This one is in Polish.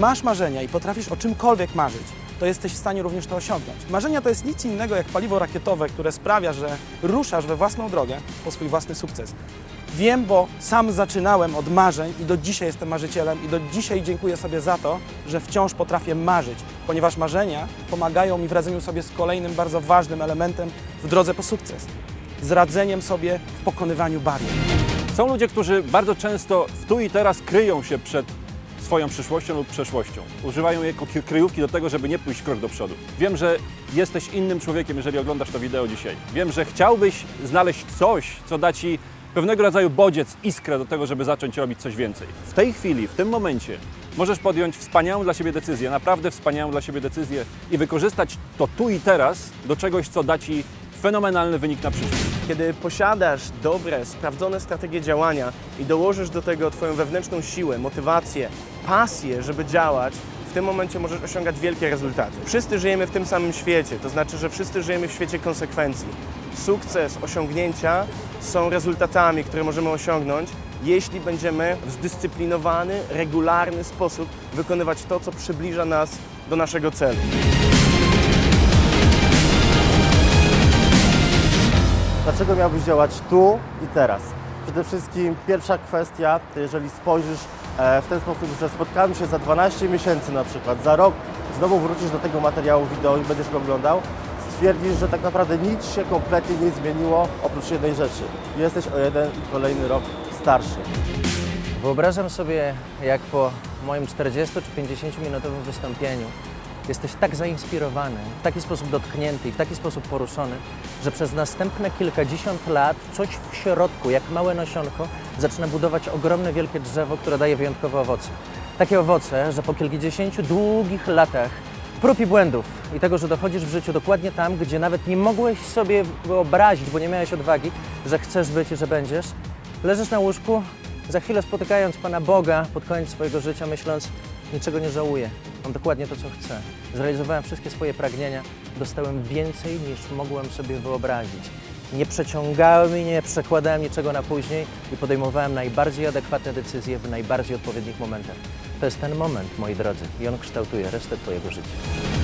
masz marzenia i potrafisz o czymkolwiek marzyć, to jesteś w stanie również to osiągnąć. Marzenia to jest nic innego jak paliwo rakietowe, które sprawia, że ruszasz we własną drogę po swój własny sukces. Wiem, bo sam zaczynałem od marzeń i do dzisiaj jestem marzycielem i do dzisiaj dziękuję sobie za to, że wciąż potrafię marzyć, ponieważ marzenia pomagają mi w radzeniu sobie z kolejnym bardzo ważnym elementem w drodze po sukces. Z radzeniem sobie w pokonywaniu barier. Są ludzie, którzy bardzo często w tu i teraz kryją się przed swoją przyszłością lub przeszłością. Używają jej jako kryjówki do tego, żeby nie pójść krok do przodu. Wiem, że jesteś innym człowiekiem, jeżeli oglądasz to wideo dzisiaj. Wiem, że chciałbyś znaleźć coś, co da Ci pewnego rodzaju bodziec, iskrę do tego, żeby zacząć robić coś więcej. W tej chwili, w tym momencie możesz podjąć wspaniałą dla siebie decyzję, naprawdę wspaniałą dla siebie decyzję i wykorzystać to tu i teraz do czegoś, co da Ci fenomenalny wynik na przyszłość. Kiedy posiadasz dobre, sprawdzone strategie działania i dołożysz do tego Twoją wewnętrzną siłę, motywację, pasję, żeby działać, w tym momencie możesz osiągać wielkie rezultaty. Wszyscy żyjemy w tym samym świecie, to znaczy, że wszyscy żyjemy w świecie konsekwencji. Sukces, osiągnięcia są rezultatami, które możemy osiągnąć, jeśli będziemy w zdyscyplinowany, regularny sposób wykonywać to, co przybliża nas do naszego celu. Dlaczego miałbyś działać tu i teraz? Przede wszystkim pierwsza kwestia, jeżeli spojrzysz e, w ten sposób, że spotkamy się za 12 miesięcy na przykład, za rok znowu wrócisz do tego materiału wideo i będziesz go oglądał, stwierdzisz, że tak naprawdę nic się kompletnie nie zmieniło oprócz jednej rzeczy. Jesteś o jeden kolejny rok starszy. Wyobrażam sobie, jak po moim 40 czy 50 minutowym wystąpieniu jesteś tak zainspirowany, w taki sposób dotknięty i w taki sposób poruszony, że przez następne kilkadziesiąt lat coś w środku, jak małe nasionko, zaczyna budować ogromne, wielkie drzewo, które daje wyjątkowe owoce. Takie owoce, że po kilkudziesięciu długich latach prób i błędów i tego, że dochodzisz w życiu dokładnie tam, gdzie nawet nie mogłeś sobie wyobrazić, bo nie miałeś odwagi, że chcesz być i że będziesz, leżysz na łóżku, za chwilę spotykając Pana Boga pod koniec swojego życia, myśląc, niczego nie żałuję, mam dokładnie to, co chcę. Zrealizowałem wszystkie swoje pragnienia, dostałem więcej niż mogłem sobie wyobrazić. Nie przeciągałem i nie przekładałem niczego na później i podejmowałem najbardziej adekwatne decyzje w najbardziej odpowiednich momentach. To jest ten moment, moi drodzy, i on kształtuje resztę Twojego życia.